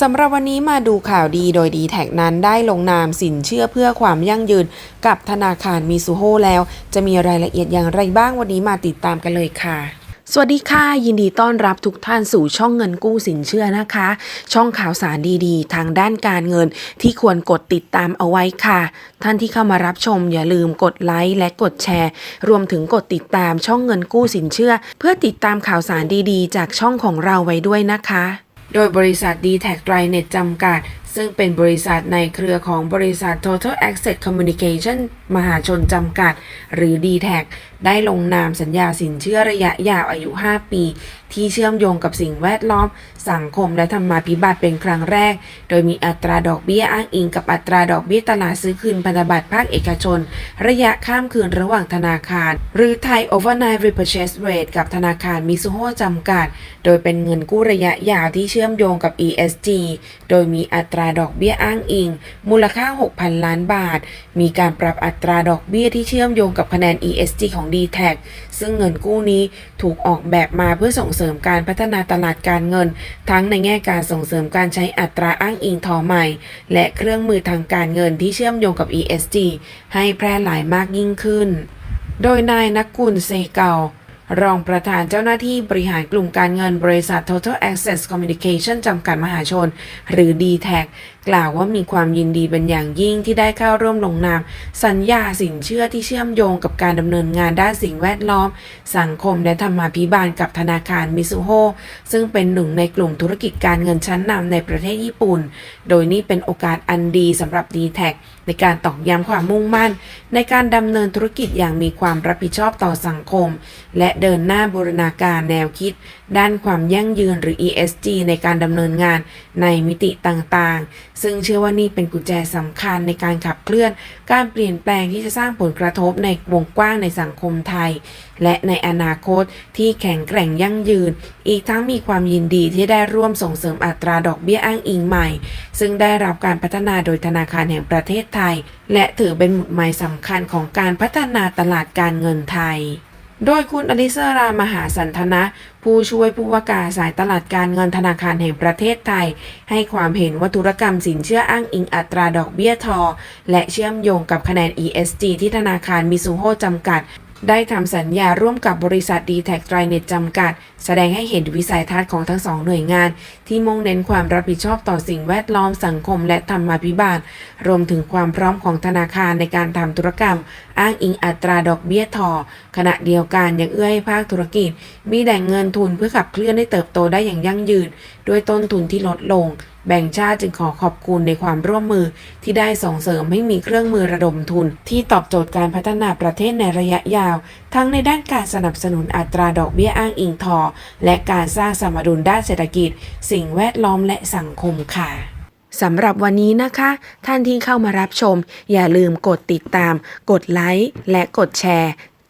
สำหรับวันนี้มาดูข่าวดีโดยดีแท็กนั้นได้ลงนามสินเชื่อเพื่อความยั่งยืนกับธนาคารมิซูโฮแล้ว จะมีรายละเอียดอย่างไรบ้างวันนี้มาติดตามกันเลยค่ะสวัสดีค่ะยินดีต้อนรับทุกท่านสู่ช่องเงินกู้สินเชื่อนะคะ ช่องข่าวสารดีๆ ทางด้านการเงินที่ควรกดติดตามเอาไว้ค่ะ ท่านที่เข้ามารับชมอย่าลืมกดไลค์และกดแชร์ รวมถึงกดติดตามช่องเงินกู้สินเชื่อ เพื่อติดตามข่าวสารดีๆ จากช่องของเราไว้ด้วยนะคะ โดยบริษัท d t แท r i n e t จำกัด ซึ่งเป็นบริษัทในเครือของบริษัท Total Access Communication มหาชนจำกัด หรือ d t แทได้ลงนามสัญญาสินเชื่อระยะยาวอายุ 5 ปี ที่เชื่อมโยงกับสิ่งแวดล้อม สังคมและธรรมาภิบาตเป็นครั้งแรก โดยมีอัตราดอกเบี้ยอ้างอิงกับอัตราดอกเบี้ยตลาดซื้อคืนพันธบัตรภาคเอกชน ระยะข้ามคืนระหว่างธนาคาร หรือ Thai Overnight Repurchase Rate กับธนาคารมิซูโฮจำกัด โดยเป็นเงินกู้ระยะยาวที่เชื่อมโยงกับ ESG โดยมีอัตราดอกเบี้ยอ้างอิง มูลค่า 6,000 ล้านบาท มีการปรับอัตราดอกเบี้ยที่เชื่อมโยงกับคะแนน ESG ของ d t แทซึ่งเงินกู้นี้ถูกออกแบบมาเพื่อส่งเสริมการพัฒนาตลาดการเงิน ทั้งในแง่การส่งเสริมการใช้อัตราอ้างอิงทอใหม่ และเครื่องมือทางการเงินที่เชื่อมโยงกับ ESG ให้แพร่หลายมากยิ่งขึ้น โดยนายนักกุลเซเการองประธานเจ้าหน้าที่บริหารกลุ่มการเงินบริษัท Total Access Communication จำกัดมหาชน หรือ d t แทกล่าวว่ามีความยินดีเป็นอย่างยิ่งที่ได้เข้าร่วมลงนาม สัญญาสินเชื่อที่เชื่อมโยงกับการดำเนินงานด้านสิ่งแวดล้อม สังคมและธรรมาภิบาลกับธนาคารมิซูโฮซึ่งเป็นหนึ่งในกลุ่มธุรกิจการเงินชั้นนำในประเทศญี่ปุ่น โดยนี่เป็นโอกาสอันดีสำหรับ d t แทในการตอกย้ำความมุ่งมั่น ในการดำเนินธุรกิจอย่างมีความรับผิดชอบต่อสังคม และเดินหน้าบูรณาการแนวคิด ด้านความยั่งยืนหรือ ESG ในการดำเนินงานในมิติต่างๆซึ่งเชื่อว่านี่เป็นกุญแจสำคัญในการขับเคลื่อน การเปลี่ยนแปลงที่จะสร้างผลกระทบในวงกว้างในสังคมไทย และในอนาคตที่แข็งแกร่งยั่งยืน อีกทั้งมีความยินดีที่ได้ร่วมส่งเสริมอัตราดอกเบี้ยอ้างอิงใหม่ ซึ่งได้รับการพัฒนาโดยธนาคารแห่งประเทศไทย และถือเป็นหมุดหมายสำคัญของการพัฒนาตลาดการเงินไทย โดยคุณอลิสรามหาสันทนะ ผู้ช่วยผู้ว่าการสายตลาดการเงินธนาคารแห่งประเทศไทย ให้ความเห็นว่าธุรกรรมสินเชื่ออ้างอิงอัตราดอกเบี้ยทอ และเชื่อมโยงกับคะแนน ESG ที่ธนาคารมิซูโฮจำกัด ได้ทำสัญญาร่วมกับบริษัท d t แท r i n e t จำกัด แสดงให้เห็นวิสัยทัศน์ของทั้งสองหน่วยงาน ที่มุ่งเน้นความรับผิดชอบต่อสิ่งแวดล้อมสังคมและธรรมาภิบาล รวมถึงความพร้อมของธนาคารในการทำธุรกรรม อ้างอิงอัตราดอกเบี้ยทอขณะเดียวกันยังเอื้อให้ภาคธุรกิจ มีแหล่งเงินทุนเพื่อขับเคลื่อนให้เติบโตได้อย่างยั่งยืนด้วยต้นทุนที่ลดลง แบ่งชาติจึงขอขอบคุณในความร่วมมือที่ได้ส่งเสริมให้มีเครื่องมือระดมทุน ที่ตอบโจทย์การพัฒนาประเทศในระยะยาว ทั้งในด้านการสนับสนุนอัตราดอกเบี้ยอ้างอิงทอ และการสร้างสมดุลด้านเศรษฐกิจ สิ่งแวดล้อมและสังคมค่ะสำหรับวันนี้นะคะ ท่านที่เข้ามารับชม อย่าลืมกดติดตาม กดไลค์และกดแชร์